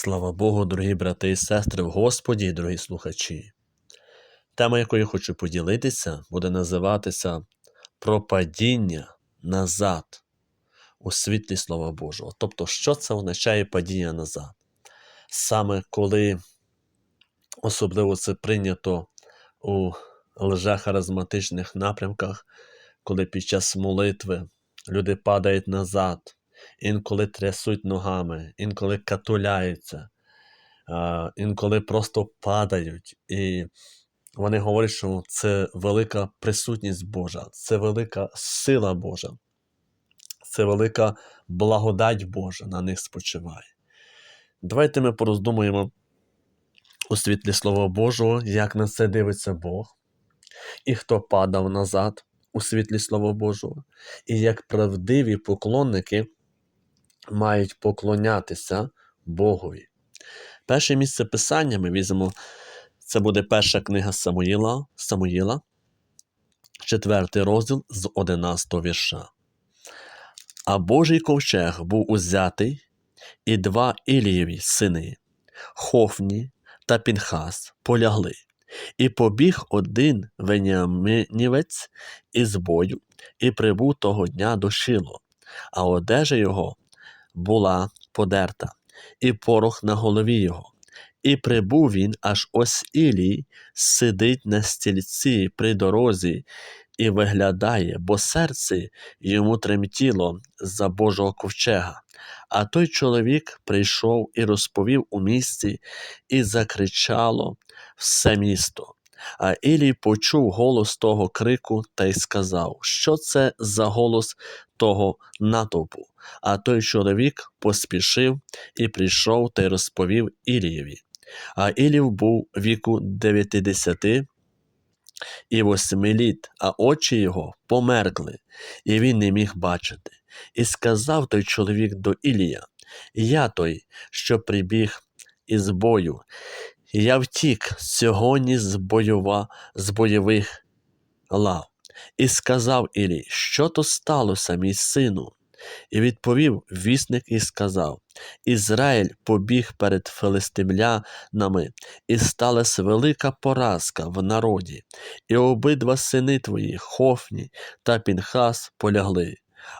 Слава Богу, дорогі брати і сестри в Господі і дорогі слухачі. Тема, якою я хочу поділитися, буде називатися Про падіння назад у світлі Слова Божого. Тобто, що це означає падіння назад? Саме коли особливо це прийнято у лжехаризматичних напрямках, коли під час молитви люди падають назад, інколи трясуть ногами, інколи катуляються, інколи просто падають. І вони говорять, що це велика присутність Божа, це велика сила Божа, це велика благодать Божа на них спочиває. Давайте ми пороздумуємо у світлі Слова Божого, як на це дивиться Бог, і хто падав назад у світлі Слова Божого, і як правдиві поклонники мають поклонятися Богові. Перше місце писання ми візьмемо, це буде перша книга Самуїла, Самуїла, четвертий розділ з 11 вірша. А Божий ковчег був узятий, і два Ілієві сини, Хофні та Пінхас, полягли, і побіг один веніаминівець із бою, і прибув того дня до Шило, а одежа його була подерта, і порох на голові його. І прибув він, аж ось Ілій сидить на стільці при дорозі і виглядає, бо серце йому тремтіло за Божого ковчега. А той чоловік прийшов і розповів у місті, і закричало все місто. А Ілій почув голос того крику та й сказав, що це за голос того натовпу. А той чоловік поспішив і прийшов та й розповів Ілієві. А Ілів був віку дев'ятидесяти і восьми літ, а очі його померкли, і він не міг бачити. І сказав той чоловік до Ілія: Я той, що прибіг із бою, я втік сьогодні з бойова, з бойових лав. І сказав Ілій, що то сталося, мій сину? І відповів вісник і сказав: Ізраїль побіг перед филистимлянами, і сталася велика поразка в народі, і обидва сини твої, Хофні та Пінхас, полягли,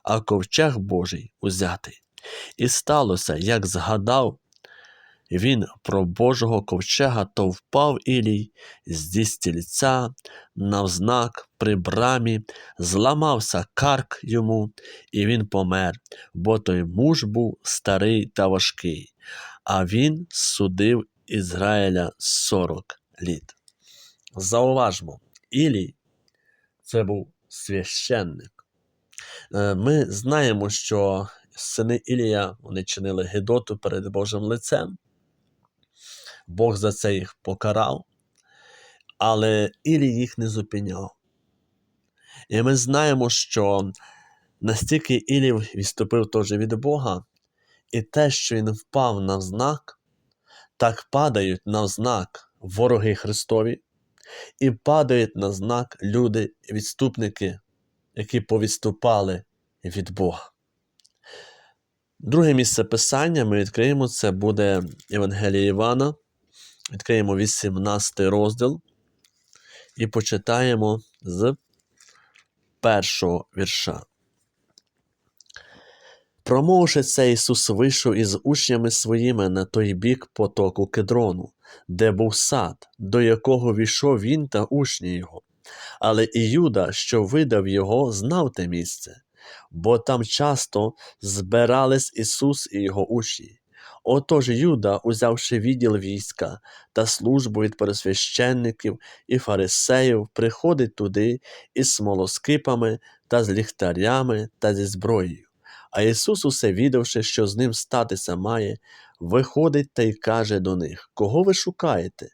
а ковчег Божий узятий. І сталося, як згадав він про Божого ковчега, то впав Ілій зі стільця навзнак при брамі, зламався карк йому, і він помер, бо той муж був старий та важкий, а він судив Ізраїля сорок літ. Зауважмо, Ілій це був священник. Е, Ми знаємо, що сини Ілія вони чинили гидоту перед Божим лицем. Бог за це їх покарав, але Ілі їх не зупиняв. І ми знаємо, що настільки Ілів відступив теж від Бога, і те, що він впав навзнак, так падають навзнак вороги Христові, і падають на знак люди, відступники, які повідступали від Бога. Друге місце писання ми відкриємо, це буде Євангелія Івана. Відкриємо 18 розділ і почитаємо з першого вірша. Промовивши це, Ісус вийшов із учнями своїми на той бік потоку кедрону, де був сад, до якого війшов він та учні його. Але і що видав його, знав те місце, бо там часто збирались Ісус і його учні. Отож Юда, узявши відділ війська та службу від пересвященників і фарисеїв, приходить туди із смолоскипами та з ліхтарями та зі зброєю. А Ісус, усе відавши, що з ним статися має, виходить та й каже до них: Кого ви шукаєте?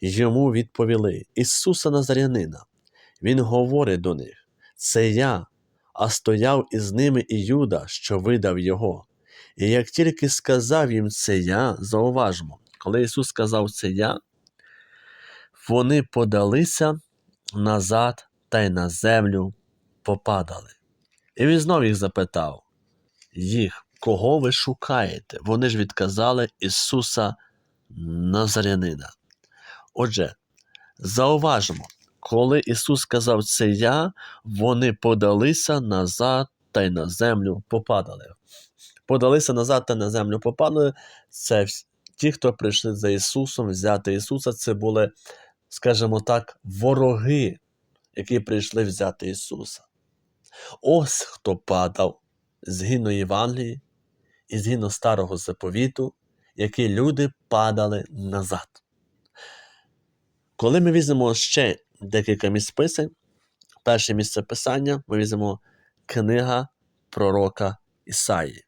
Йому відповіли Ісуса Назарянина. Він говорить до них: Це я, а стояв із ними і Юда, що видав його. І як тільки сказав їм це я, зауважмо, коли Ісус сказав це я, вони подалися назад та й на землю попадали. І він знов їх запитав, їх, кого ви шукаєте? Вони ж відказали Ісуса Назарянина. Отже, зауважимо, коли Ісус сказав це я, вони подалися назад та й на землю попадали. Подалися назад та на землю попадали. Це ті, хто прийшли за Ісусом, взяти Ісуса, це були, скажімо так, вороги, які прийшли взяти Ісуса. Ось хто падав згідно Євангелії і згідно старого заповіту, які люди падали назад. Коли ми візьмемо ще декілька місць писань, перше місце писання ми візьмемо книга пророка Ісаї.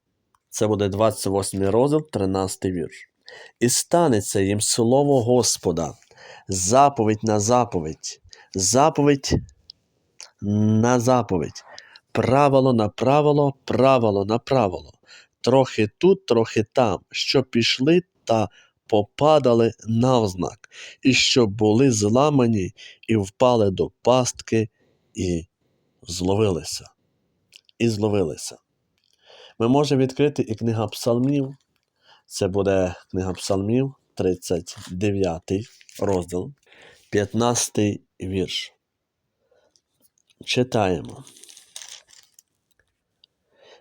Це буде 28 розділ, 13 вірш. І станеться їм слово Господа, заповідь на заповідь, заповідь на заповідь, правило на правило, правило на правило, трохи тут, трохи там, що пішли та попадали навзнак, і щоб були зламані і впали до пастки, і зловилися. І зловилися. Ми можемо відкрити і книга Псалмів. Це буде книга Псалмів, 39 розділ, 15 вірш. Читаємо.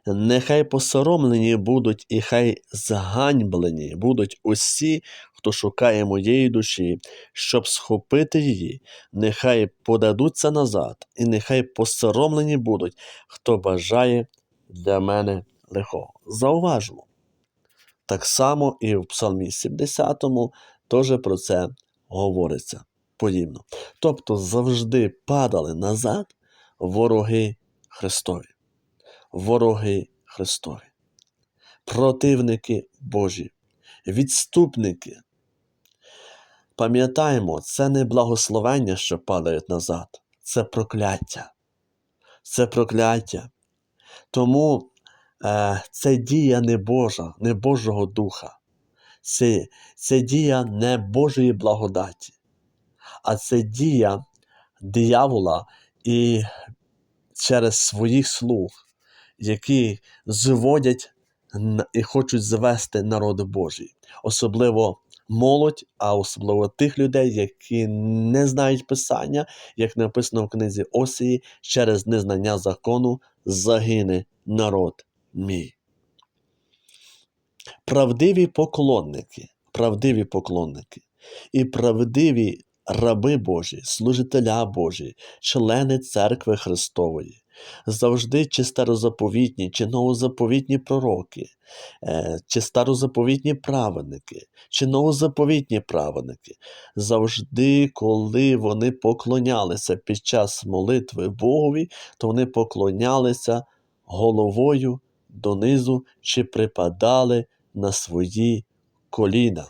Нехай посоромлені будуть і хай зганьблені будуть усі, хто шукає моєї душі, щоб схопити її, нехай подадуться назад, і нехай посоромлені будуть, хто бажає для мене лихого. Зауважмо. Так само і в Псалмі 70 теж про це говориться подібно. Тобто завжди падали назад вороги Христові. Вороги Христові, противники Божі, відступники. Пам'ятаємо, це не благословення, що падають назад, це прокляття. Це прокляття. Тому це дія не Божа, не Божого Духа. Це, це дія не Божої благодаті, а це дія диявола і через своїх слуг, які зводять і хочуть звести народ Божий, особливо молодь, а особливо тих людей, які не знають Писання, як написано в книзі Осії, через незнання закону загине народ мій. Правдиві поклонники, правдиві поклонники і правдиві раби Божі, служителя Божі, члени церкви Христової, завжди чи старозаповітні, чи новозаповітні пророки, е, чи старозаповітні праведники, чи новозаповітні праведники, завжди, коли вони поклонялися під час молитви Богові, то вони поклонялися головою донизу чи припадали на свої коліна.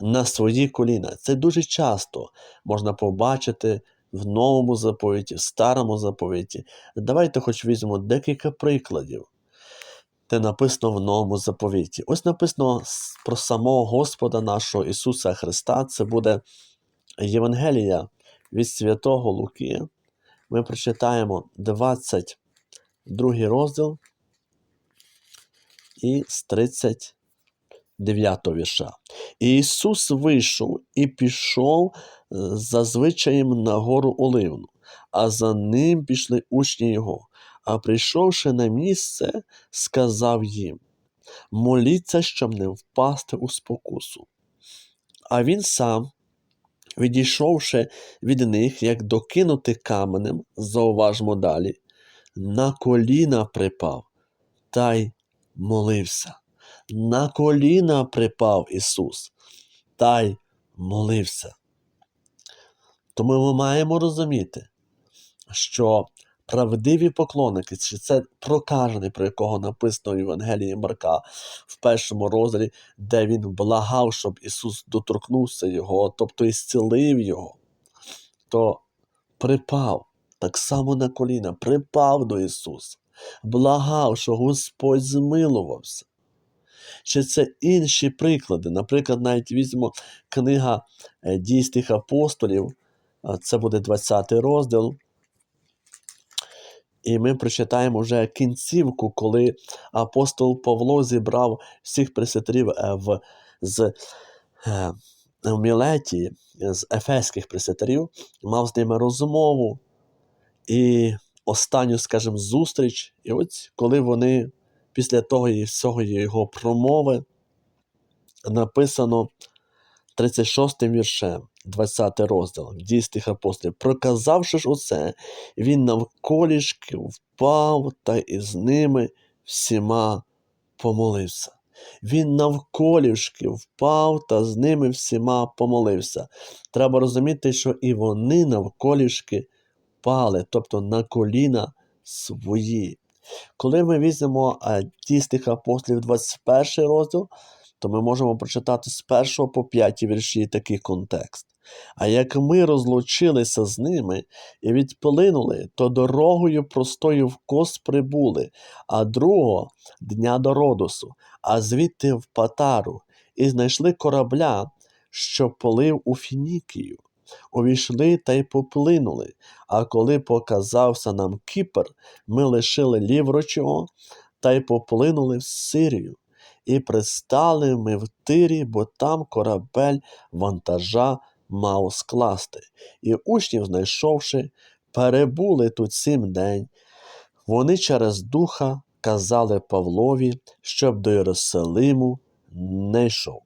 На свої коліна. Це дуже часто можна побачити в новому заповіті, в старому заповіті. Давайте хоч візьмемо декілька прикладів, де написано в новому заповіті. Ось написано про самого Господа нашого Ісуса Христа. Це буде Євангелія від Святого Луки. Ми прочитаємо 22 розділ і з 39 вірша. Ісус вийшов і пішов е, за звичаєм на гору Оливну, а за ним пішли учні його. А прийшовши на місце, сказав їм: Моліться, щоб не впасти у спокусу. А він сам, відійшовши від них, як докинути каменем, зауважмо далі, на коліна припав та й молився. На коліна припав Ісус та й молився. Тому ми маємо розуміти, що правдиві поклонники, чи це прокажений, про якого написано в Євангелії Марка в першому розділі, де він благав, щоб Ісус доторкнувся Його, тобто і зцілив Його, то припав так само на коліна, припав до Ісуса, благав, що Господь змилувався. Чи це інші приклади? Наприклад, навіть візьмемо книга е, дійсних апостолів, це буде 20 розділ. І ми прочитаємо вже кінцівку, коли апостол Павло зібрав всіх пресвітерів е, в, з е, в Мілеті, з ефеських пресвітерів, мав з ними розмову і останню, скажімо, зустріч. І ось коли вони після того і всього його промови написано 36 віршем, 20 розділ дій тих апостолів. Проказавши ж оце, він навколішки впав та із ними всіма помолився. Він навколішки впав та з ними всіма помолився. Треба розуміти, що і вони навколішки пали, тобто на коліна свої. Коли ми візьмемо а, ті апостолів 21 розділ, то ми можемо прочитати з 1 по 5 вірші такий контекст. А як ми розлучилися з ними і відплинули, то дорогою простою в кос прибули, а другого дня до Родосу, а звідти в Патару, і знайшли корабля, що полив у Фінікію. Увійшли та й поплинули. А коли показався нам Кіпр, ми лишили ліврочого та й поплинули в Сирію. І пристали ми в тирі, бо там корабель вантажа мав скласти. І учнів, знайшовши, перебули тут сім день. Вони через духа казали Павлові, щоб до Єрусалиму не йшов.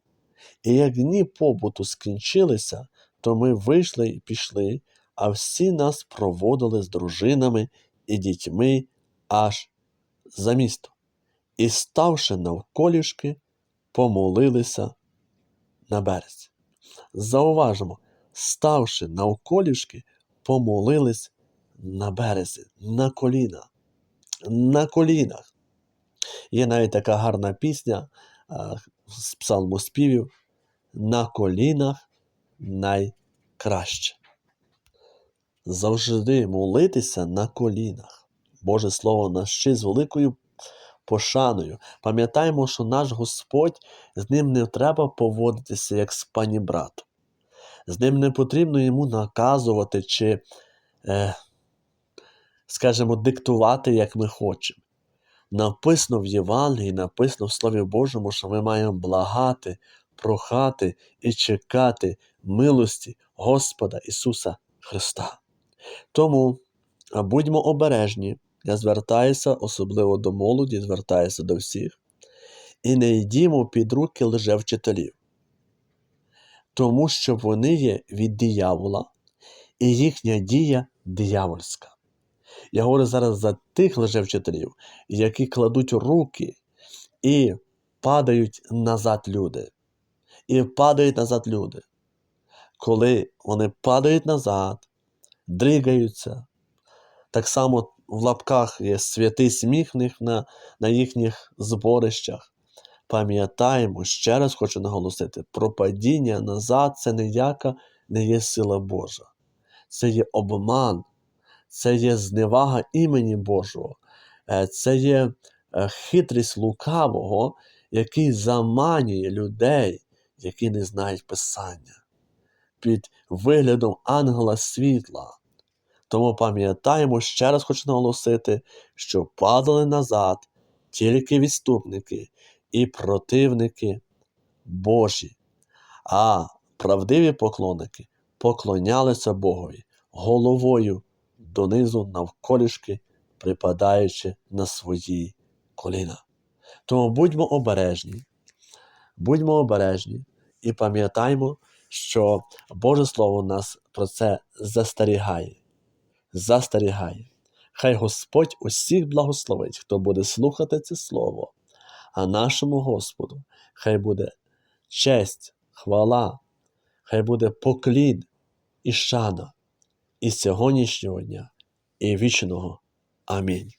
І як дні побуту скінчилися, то ми вийшли і пішли, а всі нас проводили з дружинами і дітьми аж за місто. І, ставши навколішки, помолилися на березі. Зауважимо, ставши навколішки, помолились на березі, на коліна. На колінах. Є навіть така гарна пісня з псалмоспівів На колінах найкраще. Завжди молитися на колінах. Боже Слово ще з великою пошаною. Пам'ятаємо, що наш Господь з ним не треба поводитися як з пані братом. З ним не потрібно йому наказувати чи, е, скажімо, диктувати, як ми хочемо. Написано в Євангелії, написано в Слові Божому, що ми маємо благати, прохати і чекати милості Господа Ісуса Христа. Тому будьмо обережні. Я звертаюся особливо до молоді, звертаюся до всіх. І не йдімо під руки лжевчителів, тому що вони є від диявола, і їхня дія диявольська. Я говорю зараз за тих лжевчителів, які кладуть руки і падають назад люди. І падають назад люди. Коли вони падають назад, дригаються, так само в лапках є святий сміх в них на, на їхніх зборищах. Пам'ятаємо, ще раз хочу наголосити, про падіння назад це ніяка не є сила Божа. Це є обман, це є зневага імені Божого, Е, це є е, хитрість лукавого, який заманює людей, які не знають Писання, під виглядом ангела світла. Тому пам'ятаємо, ще раз хочу наголосити, що падали назад тільки відступники і противники Божі, а правдиві поклонники поклонялися Богові головою донизу навколішки, припадаючи на свої коліна. Тому будьмо обережні, будьмо обережні і пам'ятаймо, що Боже Слово нас про це застерігає. Застерігає. Хай Господь усіх благословить, хто буде слухати це слово, а нашому Господу хай буде честь, хвала, хай буде поклін і шана і сьогоднішнього дня, і вічного. Амінь.